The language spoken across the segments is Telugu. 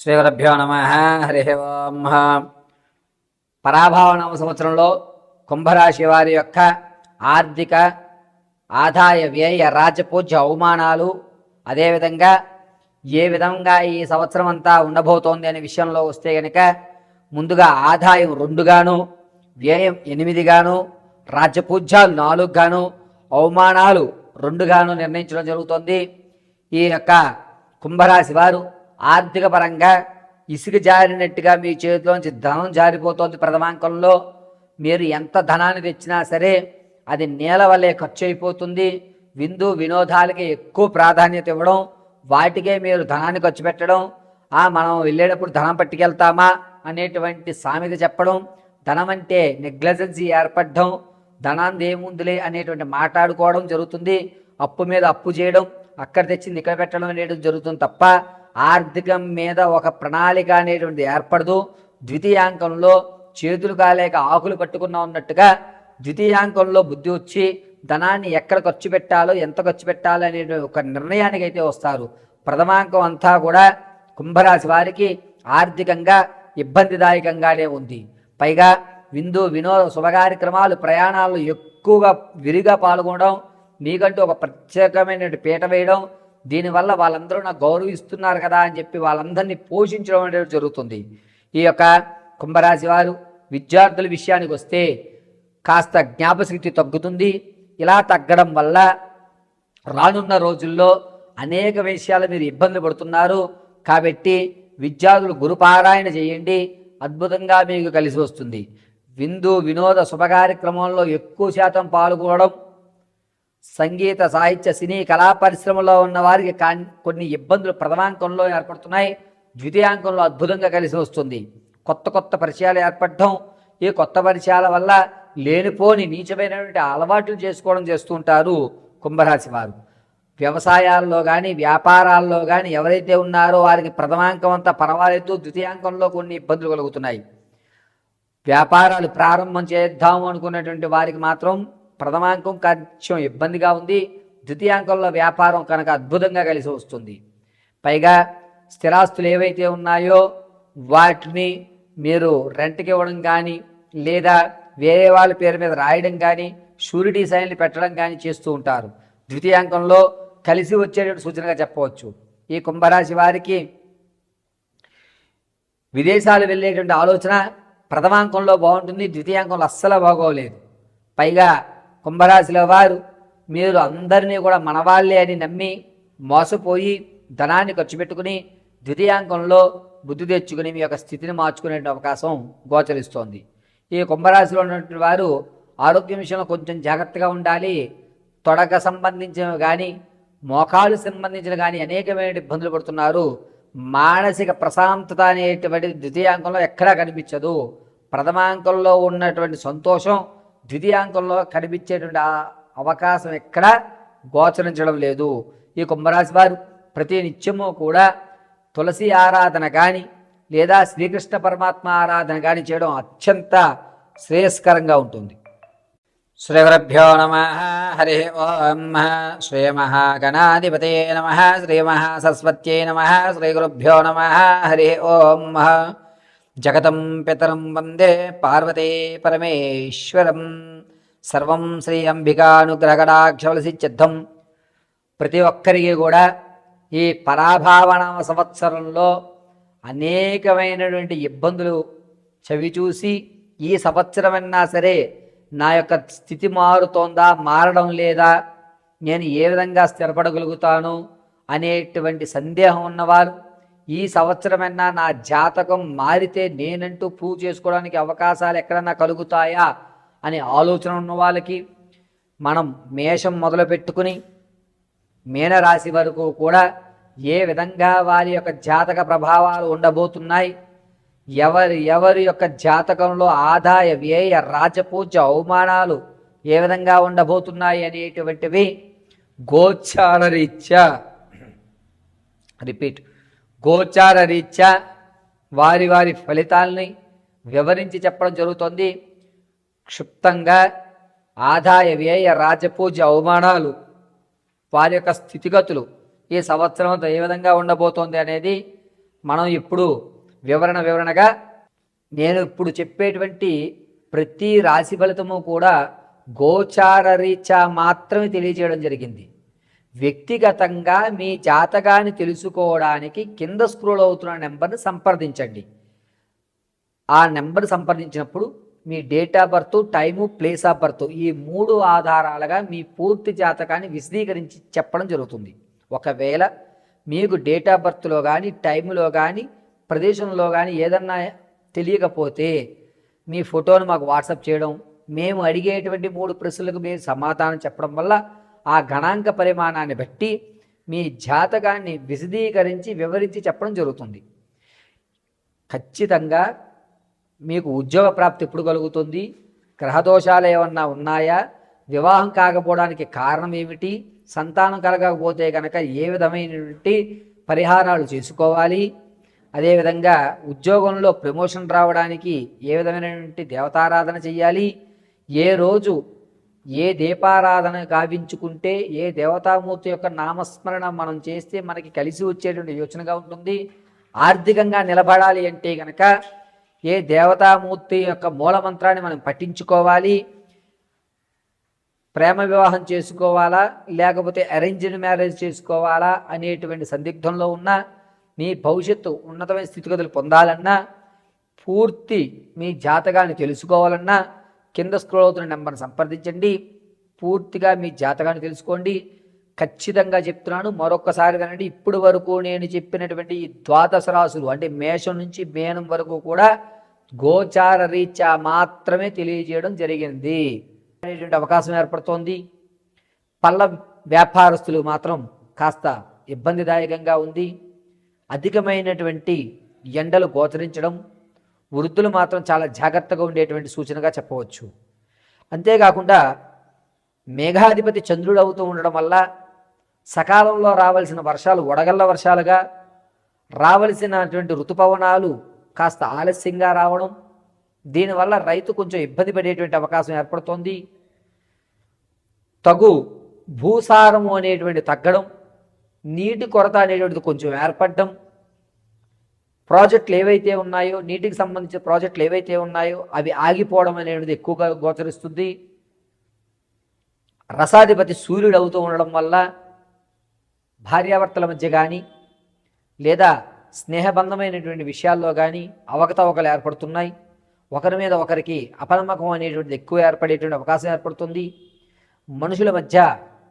శ్రీగురభ్యో నమ. హరి ఓం. పరాభావనామ సంవత్సరంలో కుంభరాశి వారి యొక్క ఆర్థిక ఆదాయ వ్యయ రాజపూజ్య అవమానాలు అదేవిధంగా ఏ విధంగా ఈ సంవత్సరం అంతా ఉండబోతోంది అనే విషయంలో వస్తే కనుక ముందుగా ఆదాయం రెండుగాను వ్యయం ఎనిమిదిగాను రాజ్యపూజ్యాలు నాలుగుగాను అవమానాలు రెండుగాను నిర్ణయించడం జరుగుతోంది. ఈ యొక్క కుంభరాశి వారు ఆర్థిక పరంగా ఇసుక జారినట్టుగా మీ చేతిలోంచి ధనం జారిపోతుంది ప్రథమాంకంలో. మీరు ఎంత ధనాన్ని తెచ్చినా సరే అది నేల వల్లే ఖర్చు అయిపోతుంది విందు వినోదాలకి ఎక్కువ ప్రాధాన్యత ఇవ్వడం వాటికే మీరు ధనాన్ని ఖర్చు పెట్టడం ఆ మనం వెళ్ళేటప్పుడు ధనం పట్టుకెళ్తామా అనేటువంటి సామెత చెప్పడం ధనం అంటే నెగ్లజెన్సీ ఏర్పడడం ధనాన్ని ఏముందిలే అనేటువంటి మాట్లాడుకోవడం జరుగుతుంది. అప్పు మీద అప్పు చేయడం అక్కడ తెచ్చింది ఇక్కడ పెట్టడం అనేది జరుగుతుంది తప్ప ఆర్థికం మీద ఒక ప్రణాళిక అనేటువంటిది ఏర్పడదు. ద్వితీయాంకంలో చేతులు కాలేక ఆకులు కట్టుకున్నా ఉన్నట్టుగా ద్వితీయాంకంలో బుద్ధి వచ్చి ధనాన్ని ఎక్కడ ఖర్చు పెట్టాలో ఎంత ఖర్చు పెట్టాలో అనే ఒక నిర్ణయానికి అయితే వస్తారు. ప్రథమాంకం అంతా కూడా కుంభరాశి వారికి ఆర్థికంగా ఇబ్బందిదాయకంగానే ఉంది. పైగా విందు వినోద శుభకార్యక్రమాలు ప్రయాణాలు ఎక్కువగా విరిగా పాల్గొనడం మీకంటూ ఒక ప్రత్యేకమైన పీట వేయడం దీనివల్ల వాళ్ళందరూ నాకు గౌరవిస్తున్నారు కదా అని చెప్పి వాళ్ళందరినీ పోషించడం అనేది జరుగుతుంది. ఈ యొక్క కుంభరాశి వారు విద్యార్థుల విషయానికి వస్తే కాస్త జ్ఞాపశక్తి తగ్గుతుంది. ఇలా తగ్గడం వల్ల రానున్న రోజుల్లో అనేక విషయాలు మీరు ఇబ్బంది పడుతున్నారు. కాబట్టి విద్యార్థులు గురుపారాయణ చేయండి. అద్భుతంగా మీకు కలిసి వస్తుంది. విందు వినోద శుభకార్యక్రమంలో ఎక్కువ శాతం పాల్గొనడం సంగీత సాహిత్య సినీ కళా పరిశ్రమలో ఉన్న వారికి కొన్ని ఇబ్బందులు ప్రథమాంకంలో ఏర్పడుతున్నాయి. ద్వితీయాంకంలో అద్భుతంగా కలిసి వస్తుంది. కొత్త కొత్త పరిచయాలు ఏర్పడటం ఈ కొత్త పరిచయాల వల్ల లేనిపోని నీచమైనటువంటి అలవాట్లు చేసుకోవడం చేస్తూ ఉంటారు కుంభరాశి వారు. వ్యవసాయాల్లో కానీ వ్యాపారాల్లో కానీ ఎవరైతే ఉన్నారో వారికి ప్రథమాంకం అంతా పర్వాలేదు ద్వితీయాంకంలో కొన్ని ఇబ్బందులు కలుగుతున్నాయి. వ్యాపారాలు ప్రారంభం చేద్దాము అనుకున్నటువంటి వారికి మాత్రం ప్రథమాంకం కొంచెం ఇబ్బందిగా ఉంది. ద్వితీయాంకంలో వ్యాపారం కనుక అద్భుతంగా కలిసి వస్తుంది. పైగా స్థిరాస్తులు ఏవైతే ఉన్నాయో వాటిని మీరు రెంట్కి ఇవ్వడం కానీ లేదా వేరే వాళ్ళ పేరు మీద రాయడం కానీ షూరిటీ సైన్లు పెట్టడం కానీ చేస్తూ ఉంటారు. ద్వితీయాంకంలో కలిసి వచ్చేటువంటి సూచనగా చెప్పవచ్చు. ఈ కుంభరాశి వారికి విదేశాలు వెళ్ళేటువంటి ఆలోచన ప్రథమాంకంలో బాగుంటుంది. ద్వితీయాంకంలో అస్సలు బాగోలేదు. పైగా కుంభరాశిలో వారు మీరు అందరినీ కూడా మనవాళ్ళే అని నమ్మి మోసపోయి ధనాన్ని ఖర్చు పెట్టుకుని ద్వితీయాంకంలో బుద్ధి తెచ్చుకుని మీ యొక్క స్థితిని మార్చుకునే అవకాశం గోచరిస్తోంది. ఈ కుంభరాశిలో ఉన్నటువంటి వారు ఆరోగ్యం విషయంలో కొంచెం జాగ్రత్తగా ఉండాలి. తొడక సంబంధించినవి కానీ మోకాలు సంబంధించిన కానీ అనేకమైన ఇబ్బందులు పడుతున్నారు. మానసిక ప్రశాంతత అనేటువంటి ద్వితీయాంకంలో ఎక్కడా కనిపించదు. ప్రథమాంకంలో ఉన్నటువంటి సంతోషం ద్వితీయాంకంలో కనిపించేటువంటి ఆ అవకాశం ఎక్కడా గోచరించడం లేదు. ఈ కుంభరాశి వారు ప్రతి నిత్యము కూడా తులసి ఆరాధన కానీ లేదా శ్రీకృష్ణ పరమాత్మ ఆరాధన కానీ చేయడం అత్యంత శ్రేయస్కరంగా ఉంటుంది. శ్రీగురుభ్యో నమ హరి ఓం శ్రీమహాగణాధిపతే నమ శ్రీమహాసరస్వత్యై నమ శ్రీగురుభ్యో నమ హరి ఓం జగతం పితరం వందే పార్వతే పరమేశ్వరం. సర్వం శ్రీ అంబికానుగ్రహడాక్షవలసిద్ధం ప్రతి ఒక్కరికి కూడా ఈ పరాభావనామ సంవత్సరంలో అనేకమైనటువంటి ఇబ్బందులు చవిచూసి ఈ సంవత్సరమైనా సరే నా యొక్క స్థితి మారుతోందా మారడం లేదా నేను ఏ విధంగా స్థిరపడగలుగుతాను అనేటువంటి సందేహం ఉన్నవారు ఈ సంవత్సరమైనా నా జాతకం మారితే నేనంటూ ప్రూవ్ చేసుకోవడానికి అవకాశాలు ఎక్కడన్నా కలుగుతాయా అనే ఆలోచన ఉన్న వాళ్ళకి మనం మేషం మొదలు పెట్టుకుని మీనరాశి వరకు కూడా ఏ విధంగా వారి యొక్క జాతక ప్రభావాలు ఉండబోతున్నాయి ఎవరి ఎవరి యొక్క జాతకంలో ఆదాయ వ్యయ రాజపూజ అవమానాలు ఏ విధంగా ఉండబోతున్నాయి అనేటువంటివి గోచార రీత్యా రిపీట్. గోచార రీత్యా వారి వారి ఫలితాలని వివరించి చెప్పడం జరుగుతుంది. క్షుప్తంగా ఆదాయ వ్యయ రాజపూజ అవమానాలు వారి యొక్క స్థితిగతులు ఈ సంవత్సరంతో ఏ విధంగా ఉండబోతోంది అనేది మనం ఇప్పుడు వివరణ వివరణగా నేను ఇప్పుడు చెప్పేటువంటి ప్రతి రాశి ఫలితము కూడా గోచార రీత్యా మాత్రమే తెలియజేయడం జరిగింది. వ్యక్తిగతంగా మీ జాతకాన్ని తెలుసుకోవడానికి కింద స్క్రోల్ అవుతున్న నెంబర్ని సంప్రదించండి. ఆ నెంబర్ సంప్రదించినప్పుడు మీ date of birth time place of birth ఈ మూడు ఆధారాలుగా మీ పూర్తి జాతకాన్ని విశదీకరించి చెప్పడం జరుగుతుంది. ఒకవేళ మీకు డేట్ ఆఫ్ బర్త్లో కానీ టైంలో కానీ ప్రదేశంలో కానీ ఏదన్నా తెలియకపోతే మీ ఫోటోను మాకు వాట్సాప్ చేయడం మేము అడిగేటువంటి మూడు ప్రశ్నలకు మీరు సమాధానం చెప్పడం వల్ల ఆ గణాంక పరిమాణాన్ని బట్టి మీ జాతకాన్ని విశదీకరించి వివరించి చెప్పడం జరుగుతుంది. ఖచ్చితంగా మీకు ఉద్యోగ ప్రాప్తి ఎప్పుడు కలుగుతుంది? గ్రహదోషాలు ఏమన్నా ఉన్నాయా? వివాహం కాకపోవడానికి కారణం ఏమిటి? సంతానం కలగకపోతే కనుక ఏ విధమైనటువంటి పరిహారాలు చేసుకోవాలి? అదేవిధంగా ఉద్యోగంలో ప్రమోషన్ రావడానికి ఏ విధమైనటువంటి దేవతారాధన చేయాలి? ఏ రోజు ఏ దీపారాధన గావించుకుంటే ఏ దేవతామూర్తి యొక్క నామస్మరణ మనం చేస్తే మనకి కలిసి వచ్చేటువంటి యోచనగా ఉంటుంది. ఆర్థికంగా నిలబడాలి అంటే కనుక ఏ దేవతామూర్తి యొక్క మూలమంత్రాన్ని మనం పఠించుకోవాలి. ప్రేమ వివాహం చేసుకోవాలా? లేకపోతే అరేంజ్డ్ మ్యారేజ్ చేసుకోవాలా? అనేటువంటి సందిగ్ధంలో ఉన్న మీ భవిష్యత్తు ఉన్నతమైన స్థితిగతులు పొందాలన్నా పూర్తి మీ జాతకాన్ని తెలుసుకోవాలన్నా కింద స్క్రోల్ అవుతున్న నెంబర్ని సంప్రదించండి. పూర్తిగా మీ జాతకాన్ని తెలుసుకోండి. ఖచ్చితంగా చెప్తున్నాను మరొకసారి వినండి. ఇప్పటి వరకు నేను చెప్పినటువంటి ఈ ద్వాదశ రాశులు అంటే మేషం నుంచి మేనం వరకు కూడా గోచార రీత్యా మాత్రమే తెలియజేయడం జరిగింది అనేటువంటి అవకాశం ఏర్పడుతోంది. పళ్ళ వ్యాపారస్తులు మాత్రం కాస్త ఇబ్బందిదాయకంగా ఉంది. అధికమైనటువంటి ఎండలు గోచరించడం వృద్ధులు మాత్రం చాలా జాగ్రత్తగా ఉండేటువంటి సూచనగా చెప్పవచ్చు. అంతేకాకుండా మేఘాధిపతి చంద్రుడు అవుతూ ఉండడం వల్ల సకాలంలో రావాల్సిన వర్షాలు వడగళ్ళ వర్షాలుగా రావలసినటువంటి ఋతుపవనాలు కాస్త ఆలస్యంగా రావడం దీనివల్ల రైతు కొంచెం ఇబ్బంది పడేటువంటి అవకాశం ఏర్పడుతోంది. తగు భూసారము అనేటువంటి తగ్గడం నీటి కొరత అనేటువంటిది కొంచెం ఏర్పడడం ప్రాజెక్టులు ఏవైతే ఉన్నాయో నీటికి సంబంధించిన ప్రాజెక్టులు ఏవైతే ఉన్నాయో అవి ఆగిపోవడం అనేటువంటిది ఎక్కువగా గోచరిస్తుంది. రసాధిపతి సూర్యుడు అవుతూ ఉండడం వల్ల భార్యాభర్తల మధ్య కానీ లేదా స్నేహబంధమైనటువంటి విషయాల్లో కానీ అవకతవకలు ఏర్పడుతున్నాయి. ఒకరి మీద ఒకరికి అపనమ్మకం అనేటువంటిది ఎక్కువ ఏర్పడేటువంటి అవకాశం ఏర్పడుతుంది. మనుషుల మధ్య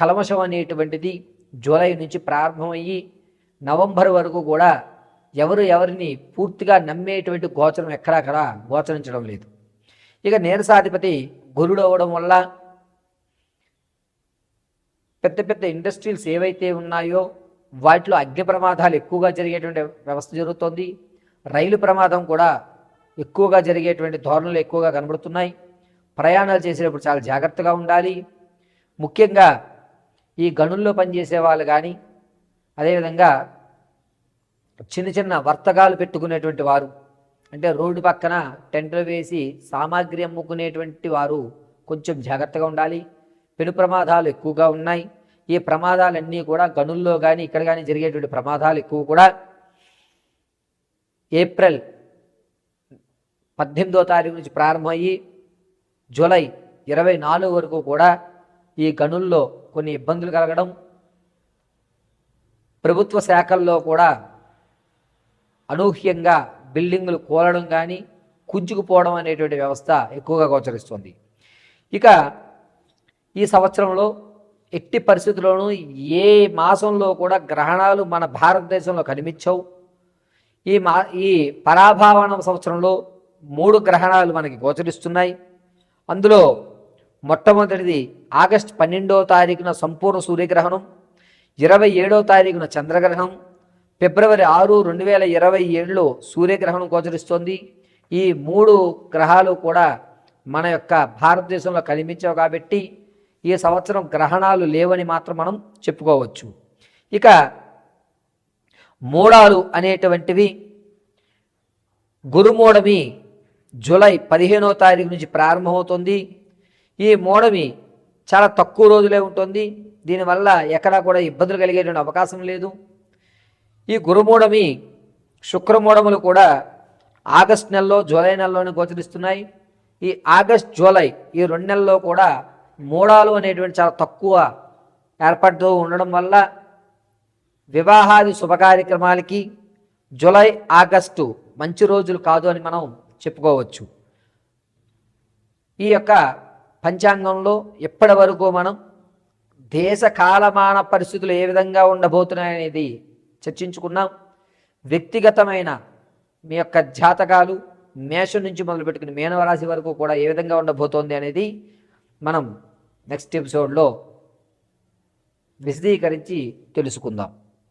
కలమషం అనేటువంటిది జూలై నుంచి ప్రారంభమయ్యి నవంబర్ వరకు కూడా ఎవరు ఎవరిని పూర్తిగా నమ్మేటువంటి గోచరం ఎక్కడక్కడ గోచరించడం లేదు. ఇక నీరసాధిపతి గురుడు అవ్వడం వల్ల పెద్ద పెద్ద ఇండస్ట్రీస్ ఏవైతే ఉన్నాయో వాటిలో అగ్ని ప్రమాదాలు ఎక్కువగా జరిగేటువంటి వ్యవస్థ జరుగుతోంది. రైలు ప్రమాదం కూడా ఎక్కువగా జరిగేటువంటి ధోరణులు ఎక్కువగా కనబడుతున్నాయి. ప్రయాణాలు చేసేటప్పుడు చాలా జాగ్రత్తగా ఉండాలి. ముఖ్యంగా ఈ గనుల్లో పనిచేసే వాళ్ళు కానీ అదేవిధంగా చిన్న చిన్న వర్తకాలు పెట్టుకునేటువంటి వారు. అంటే రోడ్డు పక్కన టెంట్లు వేసి సామాగ్రి అమ్ముకునేటువంటి వారు కొంచెం జాగ్రత్తగా ఉండాలి. పెను ప్రమాదాలు ఎక్కువగా ఉన్నాయి. ఈ ప్రమాదాలన్నీ కూడా గనుల్లో కానీ ఇక్కడ కానీ జరిగేటువంటి ప్రమాదాలు ఎక్కువ కూడా ఏప్రిల్ పద్దెనిమిదో తారీఖు నుంచి ప్రారంభమయ్యి జూలై ఇరవై నాలుగు వరకు కూడా ఈ గనుల్లో కొన్ని ఇబ్బందులు కలగడం ప్రభుత్వ శాఖల్లో కూడా అనూహ్యంగా బిల్డింగులు కూలడం కానీ కుంచుకుపోవడం అనేటువంటి వ్యవస్థ ఎక్కువగా గోచరిస్తుంది. ఇక ఈ సంవత్సరంలో ఎట్టి పరిస్థితుల్లోనూ ఏ మాసంలో కూడా గ్రహణాలు మన భారతదేశంలో కనిపించవు. ఈ మా ఈ పరాభావనం సంవత్సరంలో మూడు గ్రహణాలు మనకి గోచరిస్తున్నాయి. అందులో మొట్టమొదటిది ఆగస్ట్ పన్నెండవ తారీఖున సంపూర్ణ సూర్యగ్రహణం ఇరవై ఏడవ తారీఖున చంద్రగ్రహణం ఫిబ్రవరి ఆరు రెండు వేల ఇరవై ఏడులో సూర్యగ్రహణం గోచరిస్తోంది. ఈ మూడు గ్రహాలు కూడా మన యొక్క భారతదేశంలో కనిపించవు కాబట్టి ఈ సంవత్సరం గ్రహణాలు లేవని మాత్రం మనం చెప్పుకోవచ్చు. ఇక మూడాలు అనేటువంటివి గురుమూడమి జూలై పదిహేనో తారీఖు నుంచి ప్రారంభమవుతుంది. ఈ మూడమి చాలా తక్కువ రోజులే ఉంటుంది. దీనివల్ల ఎక్కడా కూడా ఇబ్బందులు కలిగేటువంటి అవకాశం లేదు. ఈ గురుమూడమి శుక్రమూఢములు కూడా ఆగస్ట్ నెలలో జూలై నెలలోనే గోచరిస్తున్నాయి. ఈ ఆగస్ట్ జూలై ఈ రెండు నెలల్లో కూడా మూడాలు అనేటువంటి చాలా తక్కువ ఏర్పడుతూ ఉండడం వల్ల వివాహాది శుభకార్యక్రమాలకి జూలై ఆగస్టు మంచి రోజులు కాదు అని మనం చెప్పుకోవచ్చు. ఈ యొక్క పంచాంగంలో ఇప్పటి వరకు మనం దేశ కాలమాన పరిస్థితులు ఏ విధంగా ఉండబోతున్నాయనేది చర్చించుకున్నాం. వ్యక్తిగతమైన మీ యొక్క జాతకాలు మేషం నుంచి మొదలుపెట్టుకుని మేనవరాశి వరకు కూడా ఏ విధంగా ఉండబోతోంది అనేది మనం నెక్స్ట్ ఎపిసోడ్లో విశదీకరించి తెలుసుకుందాం.